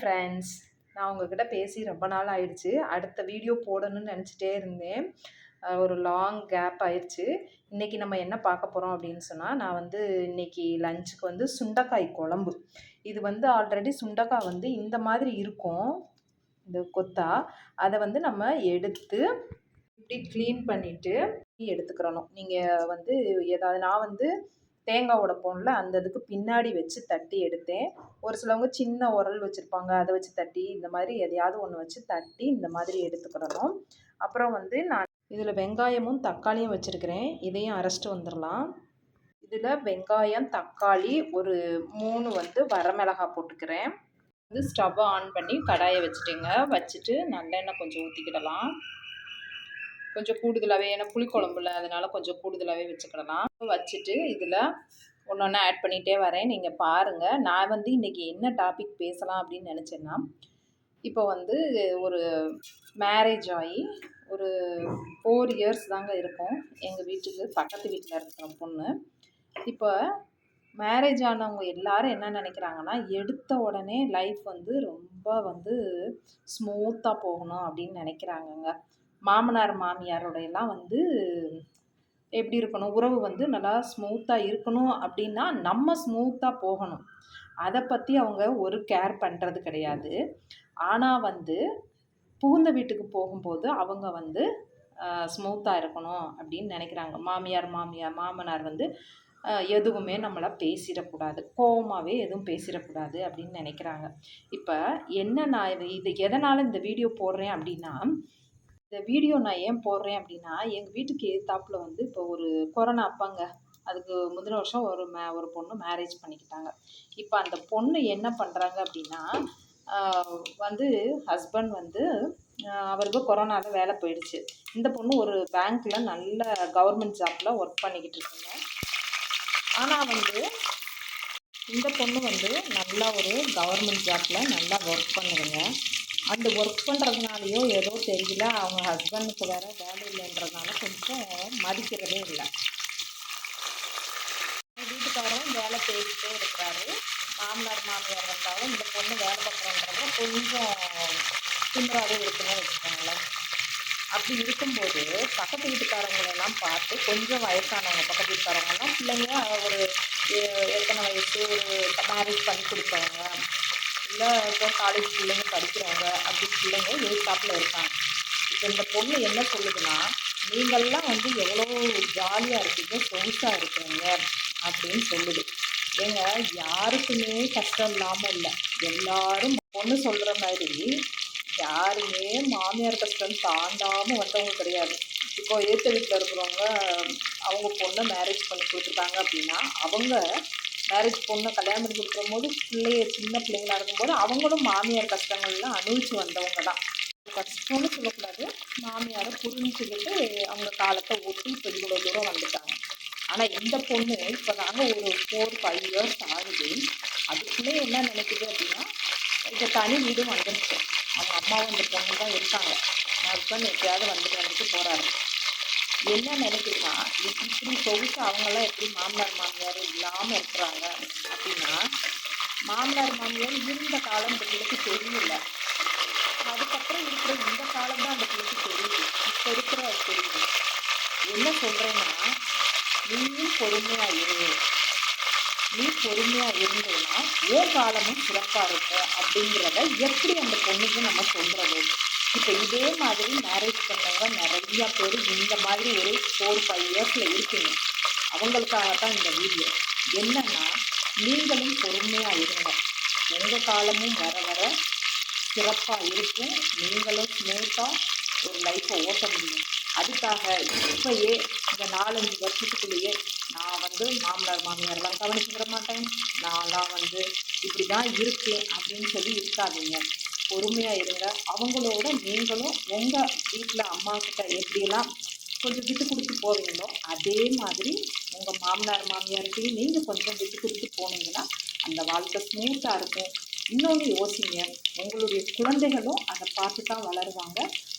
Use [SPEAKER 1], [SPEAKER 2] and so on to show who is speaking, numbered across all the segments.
[SPEAKER 1] Friends நான் உங்ககிட்ட பேசி ரொம்ப நாள் ஆயிடுச்சு. அடுத்த வீடியோ போடணும்னு நினச்சிட்டே இருந்தேன். ஒரு லாங் கேப் ஆயிடுச்சு இன்றைக்கி நம்ம என்ன பார்க்க போகிறோம் அப்படின்னு சொன்னால் நான் வந்து இன்னைக்கு லஞ்சுக்கு வந்து சுண்டைக்காய் குழம்பு. இது வந்து ஆல்ரெடி சுண்டக்காய் வந்து இந்த மாதிரி இருக்கும். இந்த கொத்தா. அதை வந்து நம்ம எடுத்து இப்படி க்ளீன் பண்ணிவிட்டு எடுத்துக்கிறணும். நீங்கள் வந்து ஏதாவது நான் வந்து தேங்காய் உடைப்போம்ல அந்த இதுக்கு பின்னாடி வச்சு தட்டி எடுத்தேன். ஒரு சிலவங்க சின்ன உரல் வச்சுருப்பாங்க அதை வச்சு தட்டி இந்த மாதிரி எதையாவது ஒன்று வச்சு தட்டி இந்த மாதிரி எடுத்துக்கிடணும் அப்புறம் வந்து நான் இதில் வெங்காயமும் தக்காளியும் வச்சுருக்கிறேன். இதையும் அரைச்சிட்டு வந்துடலாம். இதில் வெங்காயம் தக்காளி ஒரு மூணு வந்து வரமிளகாய் போட்டுக்கிறேன். வந்து ஸ்டவ்வை ஆன் பண்ணி கடாயை வச்சுட்டேங்க. வச்சுட்டு நல்லெண்ணெய் கொஞ்சம் ஊற்றிக்கிடலாம் கொஞ்சம் கூடுதலாகவே ஏன்னா புளிக்குழம்புல அதனால் கொஞ்சம் கூடுதலாகவே வச்சுக்கிடலாம். வச்சுட்டு இதில் ஒன்று ஒன்று ஆட் பண்ணிகிட்டே வரேன். நீங்கள் பாருங்கள் நான் வந்து இன்றைக்கி என்ன டாபிக் பேசலாம் அப்படின்னு நினச்சேன்னா இப்போ வந்து ஒரு மேரேஜ் ஆகி ஒரு ஃபோர் இயர்ஸ் தாங்க இருக்கும். எங்கள் வீட்டுக்கு பக்கத்து வீட்டில் இருக்கிற பொண்ணு. இப்போ மேரேஜ் ஆனவங்க எல்லாரும் என்ன நினைக்கிறாங்கன்னா எடுத்த உடனே லைஃப் வந்து ரொம்ப வந்து ஸ்மூத்தாக போகணும் அப்படின்னு நினைக்கிறாங்கங்க. மாமனார் மாமியாரோடையெல்லாம் வந்து எப்படி இருக்கணும் உறவு வந்து நல்லா ஸ்மூத்தாக இருக்கணும் அப்படின்னா நம்ம ஸ்மூத்தாக போகணும். அதை பற்றி அவங்க ஒரு கேர் பண்ணுறது கிடையாது. ஆனால் வந்து புகுந்த வீட்டுக்கு போகும்போது அவங்க வந்து ஸ்மூத்தாக இருக்கணும் அப்படின்னு நினைக்கிறாங்க. மாமியார் மாமியார் மாமனார் வந்து எதுவுமே நம்மளை பேசிடக்கூடாது. கோபமாகவே எதுவும் பேசிடக்கூடாது அப்படின்னு நினைக்கிறாங்க. இப்போ என்ன நான் இது இது எதனால் இந்த வீடியோ போடுறேன் அப்படின்னா இந்த வீடியோ நான் ஏன் போடுறேன் அப்படின்னா எங்கள் வீட்டுக்கு எதிர்த்தாப்பில் வந்து இப்போ ஒரு கொரோனா அப்பாங்க. அதுக்கு முந்தின வருஷம் ஒரு மே ஒரு பொண்ணு மேரேஜ் பண்ணிக்கிட்டாங்க. இப்போ அந்த பொண்ணு என்ன பண்ணுறாங்க அப்படின்னா வந்து ஹஸ்பண்ட் வந்து அவருக்கு கொரோனாவில் வேலை போயிடுச்சு. இந்த பொண்ணு ஒரு பேங்க்கில் நல்ல கவர்மெண்ட் ஜாப்பில் ஒர்க் பண்ணிக்கிட்டு இருக்குங்க. ஆனால் வந்து இந்த பொண்ணு வந்து நல்லா ஒரு கவர்மெண்ட் ஜாப்பில் நல்லா ஒர்க் பண்ணுதுங்க. அந்த ஒர்க் பண்ணுறதுனாலையோ ஏதோ தெரியல. அவங்க ஹஸ்பண்டுக்கு வேறு வேலை இல்லைன்றதுனால கொஞ்சம் மதிக்கிறதே இல்லை. வீட்டுக்காரரும் வேலை தேடிட்டே இருக்கிறாரு. மாமனார் மாமியார் வந்தாலும் இந்த பொண்ணு வேலை பார்க்குறோன்றத கொஞ்சம் திமிராகவே இருக்குன்னு வச்சுக்கோங்களேன். அப்படி இருக்கும்போது பக்கத்து வீட்டுக்காரங்களெல்லாம் பார்த்து கொஞ்சம் வயசானவங்க பக்கத்து வீட்டுக்காரங்கெல்லாம் பிள்ளைங்க ஒரு எத்தனை வயசு? ஒரு மேரேஜ் பண்ணி கொடுத்தவங்க. இல்லை இப்போ காலேஜ் பிள்ளைங்க படிக்கிறவங்க அப்படி பிள்ளைங்க எதிர்த்தாப்பில் இருக்காங்க. இப்போ இந்த பொண்ணு என்ன சொல்லுதுன்னா நீங்கள்லாம் வந்து எவ்வளோ ஜாலியாக இருக்கீங்க சொகுசாக இருக்கீங்க அப்படின்னு சொல்லுது. ஏங்க யாருக்குமே கஷ்டம் இல்லாமல் இல்லை. எல்லாரும் பொண்ணு சொல்கிற மாதிரி யாருமே மாமியார் கஷ்டம் தாண்டாமல் வந்தவங்க கிடையாது. இப்போ ஏற்ற வீட்டில் இருக்கிறவங்க அவங்க பொண்ணை மேரேஜ் பண்ணி கொடுத்துருக்காங்க அப்படின்னா அவங்க மேரேஜ் பொண்ணை கல்யாணம் பண்ணி கொடுக்குற போது பிள்ளைய சின்ன பிள்ளைங்களா இருக்கும்போது அவங்களும் மாமியார் கஷ்டங்கள்லாம் அனுபவிச்சு வந்தவங்க தான் கஷ்டம்னு சொல்லக்கூடாது. மாமியாரை புரிஞ்சுக்கிட்டு அவங்க காலத்தை ஒட்டி இப்போ இவ்வளோ தூரம் வந்துட்டாங்க. ஆனால் இந்த பொண்ணு இப்போ நாங்கள் ஒரு ஃபோர் ஃபைவ் இயர்ஸ் ஆகுது. அதுக்குள்ளே என்ன நினைக்குது அப்படின்னா இந்த தனி வீடு வந்துருச்சு. அவங்க அம்மாவும் இந்த பொண்ணு தான் இருக்காங்க. ஹஸ்பண்ட் எப்பயாவது வந்துட்டு வந்துட்டு போகிறாரு என்ன நினைக்குதுன்னா இப்படி சொகுசு அவங்களாம் எப்படி மாமனார் மாமியார் இல்லாமல் இருக்கிறாங்க அப்படின்னா மாமனார் மாமியார் இருந்த காலம் இந்த பிள்ளைக்கு தெரியல. அதுக்கப்புறம் இருக்கிற இந்த காலம் தான் அந்த பிள்ளைக்கு தெரியுது. இப்போ இருக்கிற அது தெரியுது. என்ன சொல்கிறேன்னா நீயும் பொறுமையாக இரு. நீ பொறுமையாக இருந்ததுன்னா உன் காலமும் சிறப்பாக இருக்கும் அப்படிங்கிறத எப்படி அந்த பொண்ணுக்கு நம்ம சொல்கிறது இப்போ இதே மாதிரி மேரேஜ் பண்ணவங்க நிறையா பேர் இந்த மாதிரி ஒரு ஃபோர் ஃபைவ் இயர்ஸில் இருக்கீங்க. அவங்களுக்காக தான் இந்த வீடியோ என்னன்னா நீங்களும் பொறுமையாக இருங்க. எங்கள் காலமும் வர வர சிறப்பாக இருக்கும். நீங்களும் ஸ்மூத்தாக ஒரு லைஃப்பை ஓட்ட முடியும். அதுக்காக இப்போயே இந்த நாலஞ்சு வருஷத்துக்குள்ளேயே நான் வந்து மாமனார் மாமியார்லாம் கவனிச்சுக்கிற மாட்டேன். நான்லாம் வந்து இப்படி தான் இருக்கேன் அப்படின்னு சொல்லி இருக்காதீங்க. பொறுமையாக இருங்க. அவங்களோட நீங்களும் உங்கள் வீட்டில் அம்மா கிட்ட எப்படியெல்லாம் கொஞ்சம் விட்டு கொடுத்து போவீங்களோ அதே மாதிரி உங்கள் மாமனார் மாமியார்கிட்டையும் நீங்கள் கொஞ்சம் விட்டு கொடுத்து போனீங்கன்னா அந்த வாழ்க்கை ஸ்மூத்தாக இருக்கும். இன்னொன்று யோசிங்க. உங்களுடைய குழந்தைகளும் அதை பார்த்து தான் வளருவாங்க.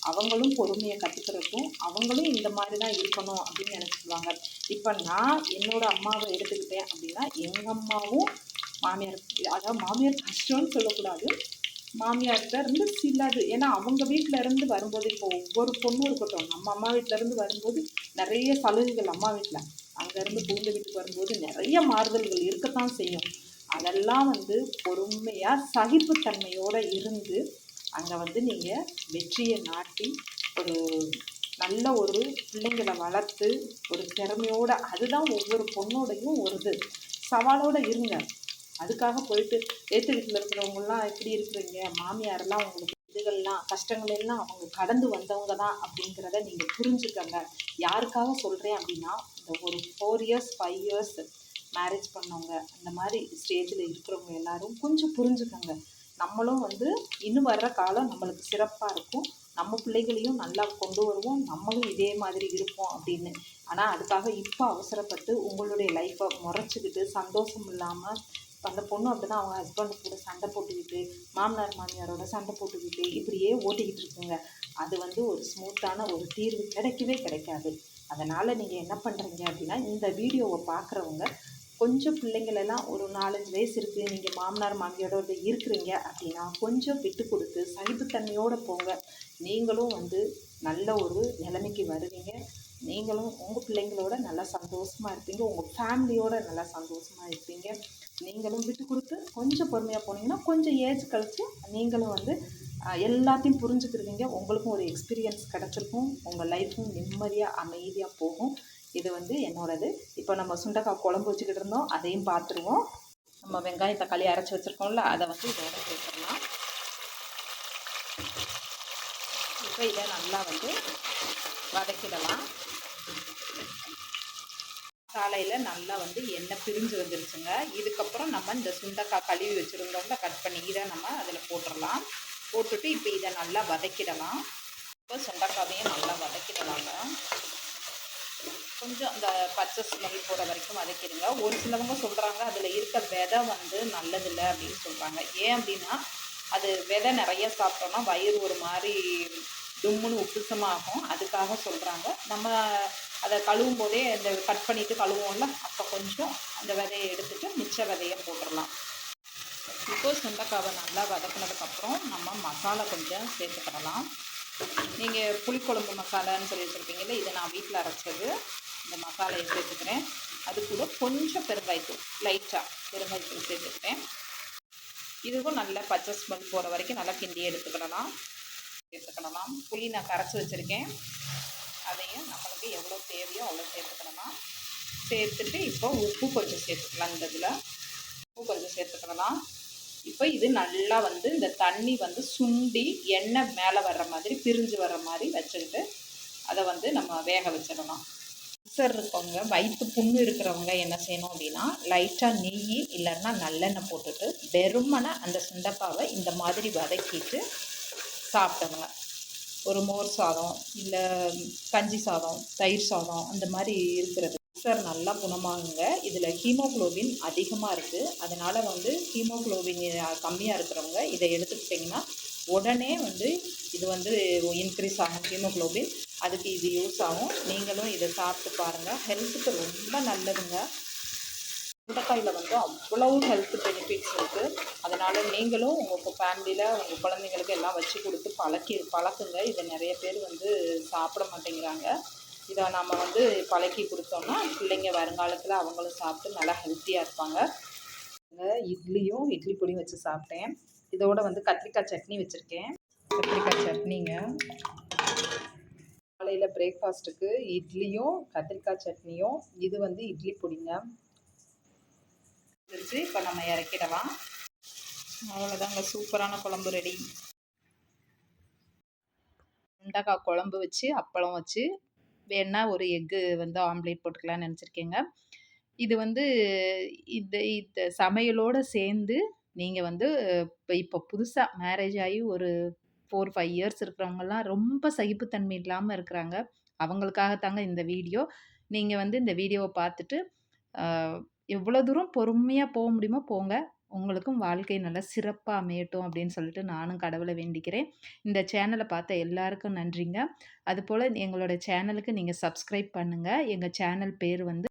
[SPEAKER 1] அவங்களும் பொறுமையை கற்றுக்கிறதுக்கும் அவங்களும் இந்த மாதிரி தான் இருக்கணும் அப்படின்னு நினச்சிக்குவாங்க இப்போ நான் என்னோடய அம்மாவை எடுத்துக்கிட்டேன் அப்படின்னா எங்கள் அம்மாவும் மாமியார் அதாவது மாமியார் கஷ்டம்னு சொல்லக்கூடாது. மாமியார்கிட்ட இருந்து சிலது. ஏன்னா அவங்க வீட்டில் இருந்து வரும்போது இப்போ ஒவ்வொரு பொண்ணும் இருக்கட்டும். நம்ம அம்மா வீட்டிலேருந்து வரும்போது நிறைய சலுகைகள் அம்மா வீட்டில் அங்கேருந்து புகுந்த வீட்டுக்கு வரும்போது நிறைய மாறுதல்கள் இருக்கத்தான் செய்யும். அதெல்லாம் வந்து பொறுமையாக சகிப்புத்தன்மையோடு இருந்து அங்கே வந்து நீங்கள் வெற்றியை நாட்டி ஒரு நல்ல ஒரு பிள்ளைங்களை வளர்த்து ஒரு திறமையோடு அதுதான் ஒவ்வொரு பொண்ணோடையும் ஒரு இது. சவாலோடு இருங்க. அதுக்காக போயிட்டு ஏற்று வீட்டில் இருக்கிறவங்கலாம் எப்படி இருக்கிறீங்க? மாமியாரெல்லாம் உங்களுக்கு இதுகள்லாம் கஷ்டங்கள் எல்லாம் அவங்க கடந்து வந்தவங்க தான் அப்படிங்கிறத நீங்கள் புரிஞ்சுக்கங்க. யாருக்காக சொல்கிறேன் அப்படின்னா இந்த ஒரு four years five years marriage பண்ணவங்க அந்த மாதிரி ஸ்டேஜில் இருக்கிறவங்க எல்லாரும் கொஞ்சம் புரிஞ்சுக்கங்க. நம்மளும் வந்து இன்னும் வர்ற காலம் நம்மளுக்கு சிறப்பாக இருக்கும். நம்ம பிள்ளைகளையும் நல்லா கொண்டு வருவோம். நம்மளும் இதே மாதிரி இருப்போம் அப்படின்னு. ஆனால் அதுக்காக இப்போ அவசரப்பட்டு உங்களுடைய லைஃப்பை முறைச்சிக்கிட்டு சந்தோஷம் இல்லாமல் அந்த பொண்ணு அப்படி தான் அவங்க ஹஸ்பண்ட் கூட சண்டை போட்டுக்கிட்டு மாமனார் மாமியாரோட சண்டை போட்டுக்கிட்டு இப்படியே ஓட்டிக்கிட்டு இருக்குங்க. அது வந்து ஒரு ஸ்மூத்தான ஒரு தீர்வு கிடைக்கவே கிடைக்காது. அதனால் நீங்கள் என்ன பண்ணுறீங்க அப்படின்னா இந்த வீடியோவை பார்க்குறவங்க கொஞ்சம் பிள்ளைங்களெல்லாம் ஒரு நாலஞ்சு வயசு இருக்குது நீங்கள் மாமனார் மாமியாரோட இருக்கிறீங்க அப்படின்னா கொஞ்சம் விட்டு கொடுத்து சகிப்புத்தன்மையோடு போங்க. நீங்களும் வந்து நல்ல ஒரு நிலைமைக்கு வருவீங்க. நீங்களும் உங்கள் பிள்ளைங்களோட நல்லா சந்தோஷமாக இருப்பீங்க. உங்கள் ஃபேமிலியோட நல்லா சந்தோஷமாக இருப்பீங்க. நீங்களும் விட்டு கொடுத்து கொஞ்சம் பொறுமையாக போனீங்கன்னா கொஞ்சம் ஏஜ் கழித்து நீங்களும் வந்து எல்லாத்தையும் புரிஞ்சுக்கிருவீங்க. உங்களுக்கும் ஒரு எக்ஸ்பீரியன்ஸ் கிடச்சிருக்கும். உங்கள் லைஃப்பும் நிம்மதியாக அமைதியாக போகும். இது வந்து என்னோடது. இப்போ நம்ம சுண்டக்காய் குழம்பு வச்சுக்கிட்டு இருந்தோம். அதையும் பார்த்துருவோம். நம்ம வெங்காயம் தக்காளி அரைச்சி வச்சுருக்கோம்ல அதை வந்து இதோட சேர்த்துடலாம். இப்போ இதை நல்லா வந்து வதக்கிடலாம். காலையில் நல்லா வந்து எண்ணெய் பிரிஞ்சு வந்துருச்சுங்க. இதுக்கப்புறம் நம்ம இந்த சுண்டக்காய் கழுவி வச்சுருந்தோம்ல கட் பண்ணி இதை நம்ம அதில் போட்டுடலாம் போட்டுட்டு இப்போ இதை நல்லா வதக்கிடலாம். இப்போ சுண்டக்காவையும் நல்லா வதக்கிடலாங்க. கொஞ்சம் அந்த பச்சை ஸ்மெல் போகிற வரைக்கும் வதக்கிடுங்க. ஒரு சிலவங்க சொல்கிறாங்க அதில் இருக்க விதை வந்து நல்லதில்லை அப்படின்னு சொல்கிறாங்க ஏன் அப்படின்னா அது விதை நிறைய சாப்பிட்டோன்னா வயிறு ஒரு மாதிரி தும்முன்னு உப்புசமாகும். அதுக்காக சொல்கிறாங்க நம்ம அதை கழுவும் போதே அந்த கட் பண்ணிவிட்டு கழுவோம்ல அப்போ கொஞ்சம் அந்த விதையை எடுத்துட்டு மிச்ச விதையை போட்டுடலாம். இப்போ சுண்டக்காவை நல்லா வதக்கினதுக்கப்புறம் நம்ம மசாலா கொஞ்சம் சேர்த்துக்கிடலாம். நீங்கள் புளிக்குழம்பு மசாலான்னு சொல்லி வச்சுருப்பீங்கல்ல இதை நான் வீட்டில் அரைச்சது. இந்த மசாலையை சேர்த்துக்கிறேன். அது கூட கொஞ்சம் பெருங்காய்த்தூள் லைட்டாக பெருங்காய்த்தூள் சேர்த்துக்கிறேன் இதுவும் நல்லா பச்சை ஸ்மெல் போகிற வரைக்கும் நல்லா கிண்டி எடுத்துக்கிடலாம். சேர்த்துக்கிடலாம். புளி நான் கரைச்சி வச்சுருக்கேன். அதையும் நம்மளுக்கு எவ்வளோ தேவையோ அவ்வளோ சேர்த்துக்கணும் சேர்த்துட்டு இப்போ உப்பு கொஞ்சம் சேர்த்துக்கலாம் இந்த இதில். உப்பு கொஞ்சம் சேர்த்துக்கலாம் இப்போ இது நல்லா வந்து இந்த தண்ணி வந்து சுண்டி எண்ணெய் மேலே வர்ற மாதிரி பிரிஞ்சு வர்ற மாதிரி வச்சுக்கிட்டு அதை வந்து நம்ம வேக வச்சிடலாம் அல்சர் இருக்கவங்க வயிற்று புண்ணு இருக்கிறவங்க என்ன செய்யணும் அப்படின்னா லைட்டாக நெய் இல்லைன்னா நல்லெண்ணெய் போட்டுட்டு வெறுமனை அந்த சுண்டக்காவை இந்த மாதிரி வதக்கிட்டு சாப்பிட்டவங்க ஒரு மோர் சாதம் இல்லை கஞ்சி சாதம் தயிர் சாதம் அந்த மாதிரி இருக்கிறது. சார் நல்லா குணமாகுங்க. இதில் ஹீமோக்ளோபின் அதிகமாக இருக்குது அதனால் வந்து ஹீமோக்ளோபின் கம்மியாக இருக்கிறவங்க இதை எடுத்துக்கிட்டிங்கன்னா உடனே வந்து இது வந்து இன்க்ரீஸ் ஆகும் ஹீமோக்ளோபின். அதுக்கு இது யூஸ் ஆகும். நீங்களும் இதை சாப்பிட்டு பாருங்கள் ஹெல்த்துக்கு ரொம்ப நல்லதுங்க. சுண்டைக்காயில் வந்து அவ்வளவு ஹெல்த் பெனிஃபிட்ஸ் இருக்குது அதனால் நீங்களும் உங்கள் ஃபேமிலியில் உங்கள் குழந்தைங்களுக்கு எல்லாம் வச்சு கொடுத்து பழக்கி பழக்குங்க. இதை நிறைய பேர் வந்து சாப்பிட மாட்டேங்கிறாங்க. இதை நம்ம வந்து பழக்கி கொடுத்தோம்னா பிள்ளைங்க வருங்காலத்தில் அவங்களும் சாப்பிட்டு நல்லா ஹெல்த்தியாக இருப்பாங்க. இட்லியும் இட்லி பொடியும் வச்சு சாப்பிட்டேன். இதோட வந்து கத்திரிக்காய் சட்னி வச்சுருக்கேன். கத்திரிக்காய் சட்னிங்க. காலையில் பிரேக்ஃபாஸ்ட்டுக்கு இட்லியும் கத்திரிக்காய் சட்னியும் இது வந்து இட்லி பொடிங்க. வந்துருச்சு இப்போ நம்ம இறக்கிடலாம். அவ்வளோதாங்க சூப்பரான குழம்பு ரெடி வெண்டைக்காய் குழம்பு வச்சு அப்பளம் வச்சு வேணா ஒரு எக்கு வந்து ஆம்லேட் போட்டுக்கலாம்னு நினச்சிருக்கேங்க. இது வந்து இந்த இந்த சமையலோடு சேர்ந்து நீங்கள் வந்து இப்போ இப்போ புதுசாக மேரேஜ் ஆகி ஒரு ஃபோர் ஃபைவ் இயர்ஸ் இருக்கிறவங்கலாம் ரொம்ப சகிப்புத்தன்மை இல்லாமல் இருக்கிறாங்க. அவங்களுக்காகத்தாங்க இந்த வீடியோ நீங்கள் வந்து இந்த வீடியோவை பார்த்துட்டு எவ்வளோ தூரம் பொறுமையாக போக முடியுமோ போங்க. உங்களுக்கும் வாழ்க்கை நல்லா சிறப்பாக அமையட்டும் அப்படின்னு சொல்லிட்டு நானும் கடவுளை வேண்டிக்கிறேன். இந்த சேனலை பார்த்த எல்லாருக்கும் நன்றிங்க. அதுபோல் எங்களோட சேனலுக்கு நீங்கள் சப்ஸ்கிரைப் பண்ணுங்கள் எங்கள் சேனல் பேர் வந்து